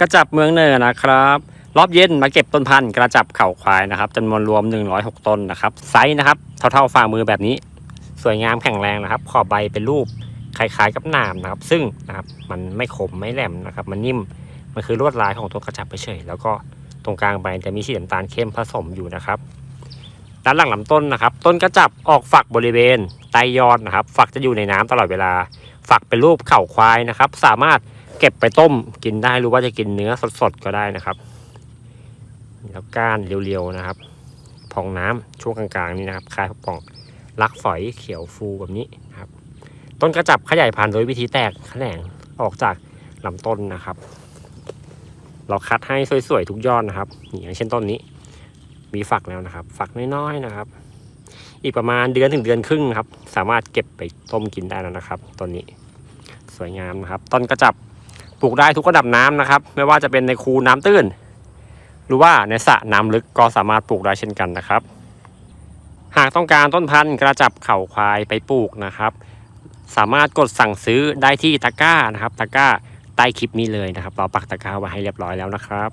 กระจับเมืองเนินนะครับ รอบเย็นมาเก็บต้นพันธุ์กระจับเข่าควายนะครับจำนวนรวม 106 ต้นนะครับไซส์นะครับเท่าๆฝ่ามือแบบนี้ สวยงามแข็งแรงนะครับ ขอบใบเป็นรูปคล้ายๆกับหนามนะครับ ซึ่งนะครับมันไม่คมไม่แหลมนะครับ มันนิ่มมันคือลวดลายของตัวกระจับเฉยแล้วก็ตรงกลางใบจะมีสีน้ำตาลเข้มผสมอยู่นะครับด้านหลังลำต้นนะครับ ต้นกระจับออกฝักบริเวณใต้ยอดนะครับ ฝักจะอยู่ในน้ำตลอดเวลา ฝักเป็นรูปเข่าควายนะครับ สามารถ เก็บไปต้มกินได้หรือว่าจะกินเนื้อสดๆก็ได้นะครับ แล้วก้านเรียวๆนะครับพองน้ำช่วงกลางๆนี่นะครับคลายพองลักฝอยเขียวฟูแบบนี้นะครับ ต้นกระจับขยายพันธุ์โดยวิธีแตกแขนงออกจากลำต้นนะครับ เราคัดให้สวยๆทุกยอดนะครับอย่างเช่นต้นนี้ มีฝักแล้วนะครับ ฝักน้อยๆนะครับ อีกประมาณเดือนถึงเดือนครึ่งนะครับ สามารถเก็บไปต้มกินได้แล้วนะครับต้นนี้ สวยงามนะครับ ต้นกระจับ ปลูกได้ทุกระดับน้ำนะครับ ไม่ว่าจะเป็นในคูน้ำตื้น หรือว่าในสระน้ำลึกก็สามารถปลูกได้เช่นกันนะครับ หากต้องการต้นพันธุ์กระจับเข่าควายไปปลูกนะครับ สามารถกดสั่งซื้อได้ที่ตะกร้านะครับ ตะกร้าใต้คลิปนี้เลยนะครับ เราปักตะกร้าไว้ให้เรียบร้อยแล้วนะครับ